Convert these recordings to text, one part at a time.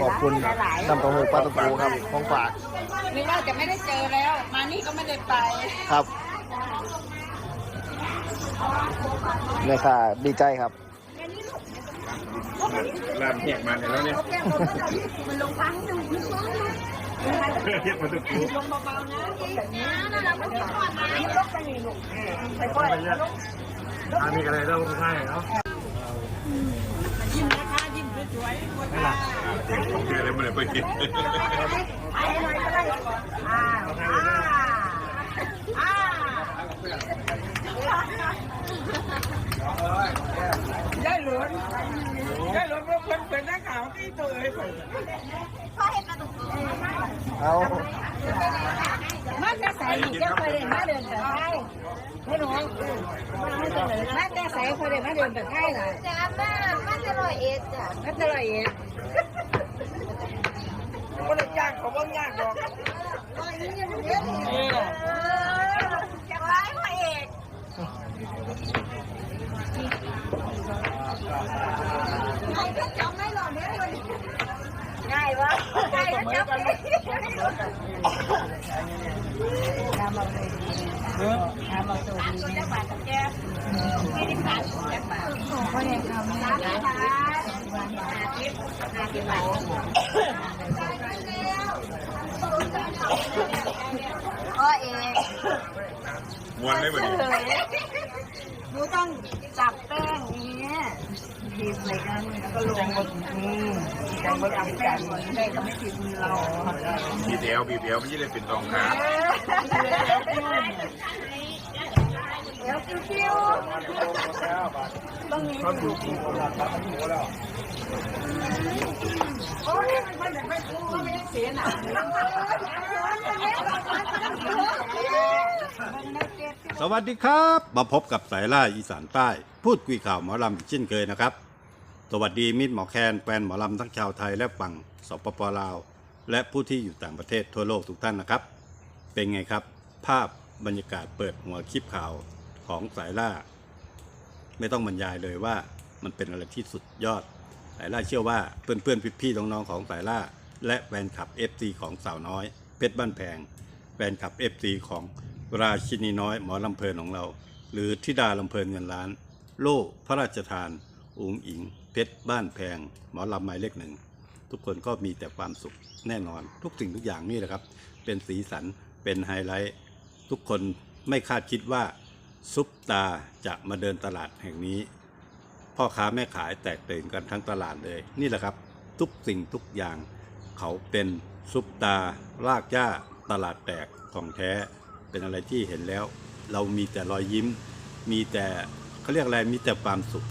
ขอบคุณน้ำเต้าหู้ปลาตะปูครับของฝากนึกว่าจะไม่ได้เจอแล้ว มานี่ก็ไม่ได้ไปครับเนี่ยค่ะดีใจครับลามแหกมาแล้วเนี่ยมันลงพังหนึ่งเทียบมาตุกปูลงเบาๆนะอย่างนี้นะเราไม่ได้ทอดมาลกไปนี่ลูกไปก่อนอันนี้ก็เลยเล่าง่ายเนาะ เด็กของเดือนเลยมันเลยไปกินไปหน่อยก็ได้อ่าอ่าอ่ายายหลวนยายหลวนเพิ่นเป็นนักข่าวที่ตัวเอ้ยเอามาแต่ใส่อีกเจ้เคยได้มาเดินแบบไทยไม่รู้มาแต่ใส่เคยได้มาเดินแบบไทยล่ะจ้าแม่มันจะรอยเอ็ดจ้ะมาแต่ละเอียดก็เลยจ้างเขาบ้างยากหรอกเออจะร้ายพระเอกง่ายวะใช่แล้วจับเลยทำเอายดีทำเอา มวนเลยเหมือนหนูต้องจับแป้งนี้ทีใส่กันแล้วก็ลงบนนี้จังบนจับแป้งแป้งก็ไม่ติดมือเราบีเดียวบีเดียวมันจะได้เป็นตองหาเดี๋ยวคิวๆต้องมีอยู่โอ้ยมันไม่มันไม่เสียหนัก สวัสดีครับ มาพบกับสายล่าอีสานใต้ พูดคุยข่าวหมอลำอีกเช่นเคยนะครับ สวัสดีมิตรหมอแคนแฟนหมอลำทั้งชาวไทยและฝั่งสปปลาว และผู้ที่อยู่ต่างประเทศทั่วโลกทุกท่านนะครับ เป็นไงครับ ภาพบรรยากาศเปิดหัวคลิปข่าวของสายล่า ไม่ต้องบรรยายเลยว่ามันเป็นอะไรที่สุดยอด สายล่าเชื่อว่าเพื่อนๆพี่ๆน้องๆของสายล่า และแฟนคลับ FC ของสาวน้อยเพชรบ้านแพงแฟนคลับ FC ของ ราชินีน้อยหมอลำเพลินของเรา หรือธิดาลำเพลินเงินล้าน โล่พระราชทานอุงอิง เพชรบ้านแพง หมอลำหมายเลขหนึ่ง ทุกคนก็มีแต่ความสุขแน่นอน ทุกสิ่งทุกอย่างนี่แหละครับ เป็นสีสันเป็นไฮไลท์ ทุกคนไม่คาดคิดว่า ซุปตาจะมาเดินตลาดแห่งนี้ พ่อค้าแม่ขายแตกตื่นกันทั้งตลาดเลย นี่แหละครับ ทุกสิ่งทุกอย่าง เขาเป็นซุปตารากหญ้าตลาดแตกของแท้ เป็นอะไรที่เห็นแล้ว เรามีแต่รอยยิ้ม มีแต่เขาเรียกอะไรมีแต่ความสุข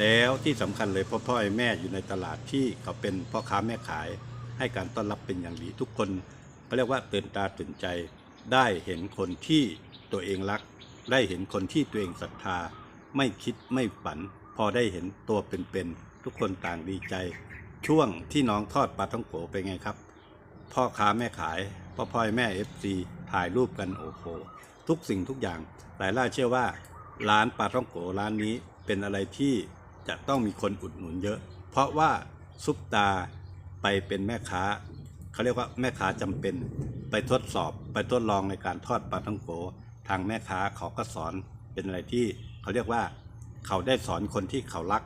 แล้วที่สำคัญเลยพ่อพ่อแม่อยู่ในตลาดที่เขาเป็นพ่อค้าแม่ขาย ให้การต้อนรับเป็นอย่างดีทุกคนเขาเรียกว่าตื่นตาตื่นใจ ได้เห็นคนที่ตัวเองรัก ได้เห็นคนที่ตัวเองศรัทธา ไม่คิดไม่ฝัน พอได้เห็นตัวเป็นๆทุกคนต่างดีใจ ช่วงที่น้องทอดปลาท่องโกเป็นไงครับ พ่อค้าแม่ขายพ่อพ่อยแม่เอฟซี ถ่ายรูปกันโอ้โหทุกสิ่งทุกอย่างแต่ล่าเชื่อว่า ร้านปลาท่องโกร้านนี้เป็นอะไรที่จะต้องมีคนอุดหนุนเยอะ เพราะว่าซุปตาไปเป็นแม่ค้าเขาเรียกว่าแม่ค้าจำเป็น ไปทดสอบไปทดลองในการทอดปลาท่องโก ทางแม่ค้าเขาก็สอนเป็นอะไรที่เขาเรียกว่าเขาได้สอนคนที่เขารัก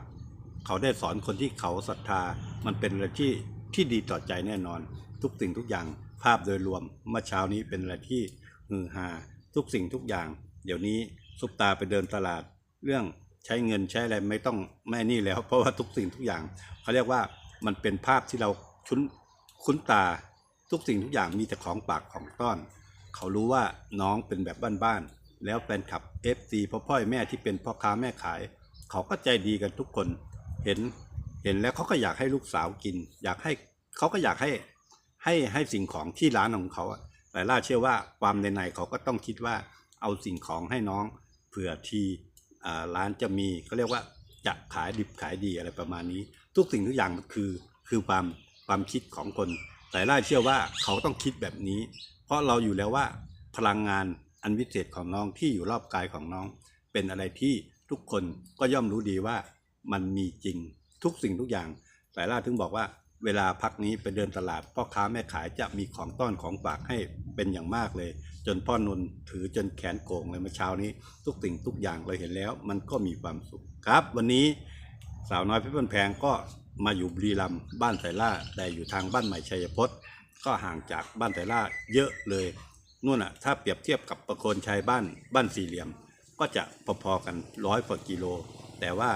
เขาได้สอนคนที่เขาศรัทธา มันเป็นอะไรที่ที่ดีต่อใจแน่นอน ทุกสิ่งทุกอย่าง ภาพโดยรวมเมื่อเช้านี้เป็นอะไรที่ฮือฮาทุกสิ่งทุกอย่าง เดี๋ยวนี้ซุปตาไปเดินตลาด เรื่องใช้เงินใช้อะไรไม่ต้องแม่นี่แล้ว เพราะว่าทุกสิ่งทุกอย่างเขาเรียกว่ามันเป็นภาพที่เราชุนคุ้นตาทุกสิ่งทุกอย่างมีแต่ของปากของต้อน เขารู้ว่าน้องเป็นแบบบ้านๆแล้วแฟนคลับ FC พ่อพ่อแม่ที่เป็นพ่อค้าแม่ขาย เขาก็ใจดีกันทุกคนเห็นเห็นแล้วเขาก็อยากให้ลูกสาวกิน อยากให้เขาก็อยากให้ ให้ให้สิ่งของที่ร้านของเขาอะแต่ล่าเชื่อว่าความในในเขาก็ต้องคิดว่าเอาสิ่งของให้น้องเผื่อที่ร้านจะมีเขาเรียกว่าจะขายดิบขายดีอะไรประมาณนี้ ทุกสิ่งทุกอย่างคือคือความความคิดของคน แต่ล่าเชื่อว่าเขาต้องคิดแบบนี้ เพราะเราอยู่แล้วว่าพลังงานอันวิเศษของน้องที่อยู่รอบกายของน้อง เป็นอะไรที่ทุกคนก็ย่อมรู้ดีว่ามันมีจริงทุกสิ่งทุกอย่าง แต่ล่าถึงบอกว่า เวลาพักนี้ไปเดินตลาดพ่อค้าแม่ขายจะมีของต้อนของฝากให้เป็นอย่างมากเลย จนพ่อนนถือจนแขนโก่งเลยเมื่อเช้านี้ ทุกสิ่งทุกอย่างเราเห็นแล้ว มันก็มีความสุขครับ วันนี้สาวน้อยเพชรบ้านแพงก็มาอยู่บุรีรัมย์บ้านไสล่าแต่อยู่ทางบ้านใหม่ชัยพจน์ ก็ห่างจากบ้านไสล่าเยอะเลยนู่นอะถ้าเปรียบเทียบกับประโคนชัยบ้านบ้านสี่เหลี่ยม ก็จะพอๆกันร้อยกว่ากิโล แต่ว่า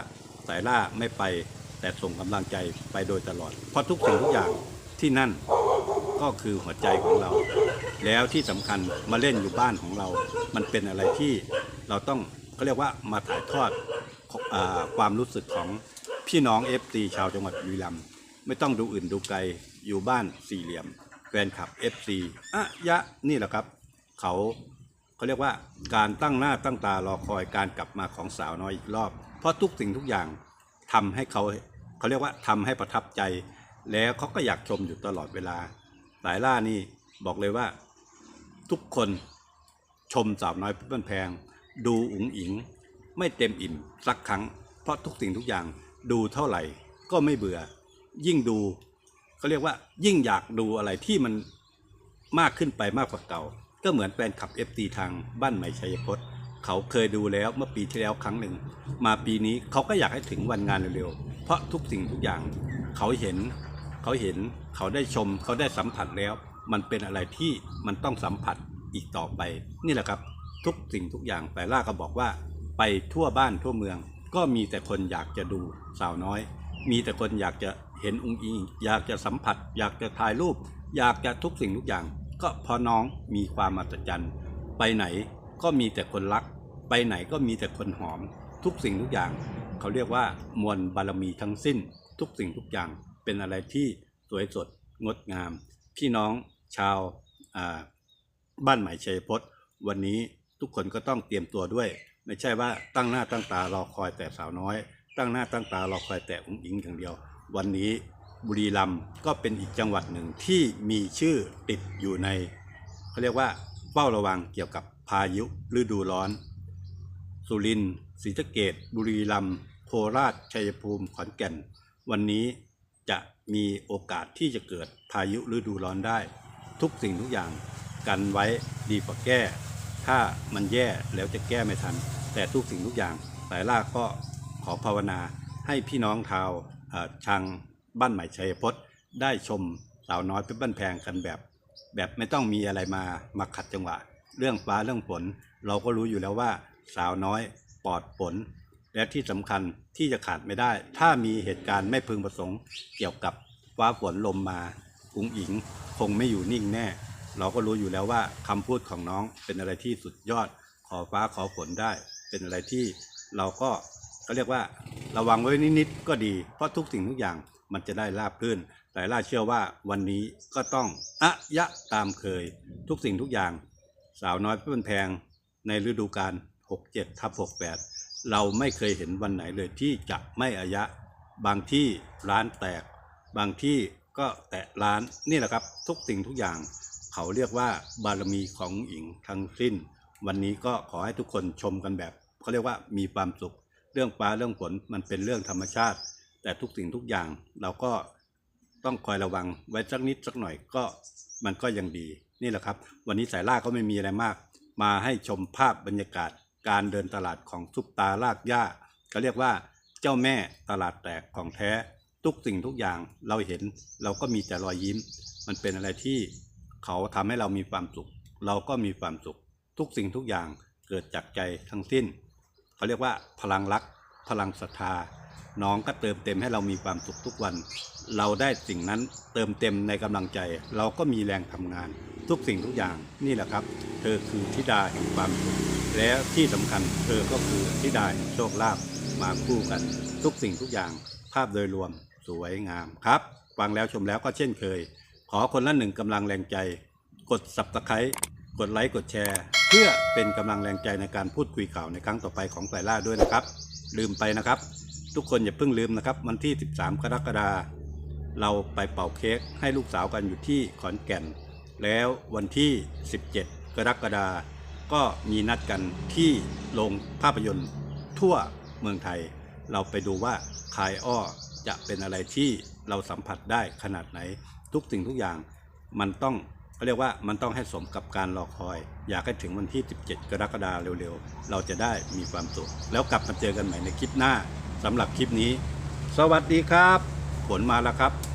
สายล่าไม่ไป แต่ส่งกำลังใจไปโดยตลอด เพราะทุกสิ่งทุกอย่างที่นั่นก็คือหัวใจของเรา แล้วที่สำคัญมาเล่นอยู่บ้านของเรา มันเป็นอะไรที่เราต้องเขาเรียกว่ามาถ่ายทอดอความรู้สึกของพี่น้องเอฟซีชาวจังหวัดบุรีรัมย์ไม่ต้องดูอื่นดูไกลอยู่บ้านสี่เหลี่ยมแฟนคลับ FC อะยะนี่แหละครับ เขาเขาเรียกว่าการตั้งหน้าตั้งตารอคอยการกลับมาของสาวน้อยอีกรอบ เพราะทุกสิ่งทุกอย่างทำให้เขา เขาเรียกว่าทำให้ประทับใจ แล้วเขาก็อยากชมอยู่ตลอดเวลา สายล่านี่บอกเลยว่า ทุกคนชมสาวน้อยเพื่อนแพง ดูอุ๋งอิง ไม่เต็มอิ่มสักครั้ง เพราะทุกสิ่งทุกอย่างดูเท่าไหร่ก็ไม่เบื่อ ยิ่งดูเขาเรียกว่า ยิ่งอยากดูอะไรที่มันมากขึ้นไปมากกว่าเก่า ก็เหมือนแฟนขับ FT ทางบ้านใหม่ชัยพจน์เขาเคยดูแล้วเมื่อปีที่แล้วครั้งหนึ่ง มาปีนี้เขาก็อยากให้ถึงวันงานเร็วๆ เพราะทุกสิ่งทุกอย่างเขาเห็นเขาเห็นเขาได้ชมเขาได้สัมผัสแล้ว มันเป็นอะไรที่มันต้องสัมผัสอีกต่อไป นี่แหละครับทุกสิ่งทุกอย่างแต่ล่าก็บอกว่า ไปทั่วบ้านทั่วเมือง ก็มีแต่คนอยากจะดูสาวน้อย มีแต่คนอยากจะเห็นองค์อิง อยากจะสัมผัส อยากจะถ่ายรูป อยากจะทุกสิ่งทุกอย่าง ก็พราะน้องมีความอัศจรรย์ไปไหนก็มีแต่คนรัก ไปไหนก็มีแต่คนหอม ทุกสิ่งทุกอย่าง เขาเรียกว่ามวลบารมีทั้งสิ้น ทุกสิ่งทุกอย่างเป็นอะไรที่สวยสดงดงาม พี่น้องชาวาบ้านใหม่ชัยพจน์วันนี้ทุกคนก็ต้องเตรียมตัวด้วย ไม่ใช่ว่าตั้งหน้าตั้งตารอคอยแต่สาวน้อย ตั้งหน้าตั้งตารอคอยแต่อุ้งอิงอย่างเดียว วันนี้บุรีรัมย์ก็เป็นอีกจังหวัดหนึ่งที่มีชื่อติดอยู่ในเขาเรียกว่าเฝ้าระวังเกี่ยวกับพายุฤดูร้อน สุรินทร์ศรีสะเกดบุรีรัมย์โคราช ชัยภูมิขอนแก่น วันนี้จะมีโอกาสที่จะเกิดพายุฤดูร้อนได้ ทุกสิ่งทุกอย่างกันไว้ดีกว่าแก้ ถ้ามันแย่แล้วจะแก้ไม่ทัน แต่ทุกสิ่งทุกอย่างสายล่าก็ขอภาวนาให้พี่น้องชาวเอ่อทางบ้านใหม่ชัยพจน์ได้ชมสาวน้อยเป็นบ้านแพงกันแบบ แบบไม่ต้องมีอะไรมามาขัดจังหวะ เรื่องฟ้าเรื่องฝนเราก็รู้อยู่แล้วว่า สาวน้อย ปลอดฝน และที่สำคัญที่จะขาดไม่ได้ ถ้ามีเหตุการณ์ไม่พึงประสงค์เกี่ยวกับฟ้าฝนลมมาอุงอิงคงไม่อยู่นิ่งแน่ เราก็รู้อยู่แล้วว่าคำพูดของน้องเป็นอะไรที่สุดยอด ขอฟ้าขอฝนได้ เป็นอะไรที่เราก็ก็เรียกว่าระวังไว้นิดๆก็ดี เพราะทุกสิ่งทุกอย่างมันจะได้ราบรื่นแต่ล่าเชื่อว่าวันนี้ก็ต้องอะยะตามเคย ทุกสิ่งทุกอย่าง สาวน้อยเพื่อนแพงในฤดูกาล 67ทับ68 เราไม่เคยเห็นวันไหนเลยที่จะไม่อายะ บางที่ร้านแตก บางที่ก็แตะร้านนี่แหละครับ ทุกสิ่งทุกอย่าง เขาเรียกว่าบารมีของหญิงทั้งสิ้น วันนี้ก็ขอให้ทุกคนชมกันแบบเขาเรียกว่ามีความสุข เรื่องฟ้าเรื่องฝนมันเป็นเรื่องธรรมชาติ แต่ทุกสิ่งทุกอย่างเราก็ต้องคอยระวังไว้สักนิดสักหน่อยก็มันก็ยังดี นี่แหละครับ วันนี้สายล่าก็ไม่มีอะไรมาก มาให้ชมภาพบรรยากาศ การเดินตลาดของซุปตาลากหญ้าเขาเรียกว่าเจ้าแม่ตลาดแตกของแท้ ทุกสิ่งทุกอย่างเราเห็นเราก็มีแต่รอยยิ้ม มันเป็นอะไรที่เขาทำให้เรามีความสุข เราก็มีความสุข ทุกสิ่งทุกอย่างเกิดจากใจทั้งสิ้น เขาเรียกว่าพลังรัก พลังศรัทธา น้องก็เติมเต็มให้เรามีความสุขทุกวัน เราได้สิ่งนั้นเติมเต็มในกำลังใจ เราก็มีแรงทำงาน ทุกสิ่งทุกอย่างนี่แหละครับ เธอคือธิดาแห่งความสุขและที่สำคัญเธอก็คือธิดาโชคลาภมาคู่กัน ทุกสิ่งทุกอย่าง ภาพโดยรวมสวยงามครับฟังแล้วชมแล้วก็เช่นเคย ขอคนละหนึ่งกำลังแรงใจ กด subscribe กดไลค์กดแชร์ เพื่อเป็นกำลังแรงใจในการพูดคุยข่าวในครั้งต่อไปของสายล่าด้วยนะครับ ลืมไปนะครับ ทุกคนอย่าเพิ่งลืมนะครับ วันที่ 13 กรกฎาคมเราไปเป่าเค้กให้ลูกสาวกันอยู่ที่ขอนแก่น แล้ววันที่ 17 กรกฎาคมก็มีนัดกันที่โรงภาพยนตร์ทั่วเมืองไทย เราไปดูว่าคายอ้อจะเป็นอะไรที่เราสัมผัสได้ขนาดไหน ทุกสิ่งทุกอย่างมันต้องเขาเรียกว่ามันต้องให้สมกับการรอคอย อยากให้ถึงวันที่ 17 กรกฎาคมเร็วๆ เราจะได้มีความสุข แล้วกลับมาเจอกันใหม่ในคลิปหน้าสำหรับคลิปนี้ สวัสดีครับ ผลมาแล้วครับ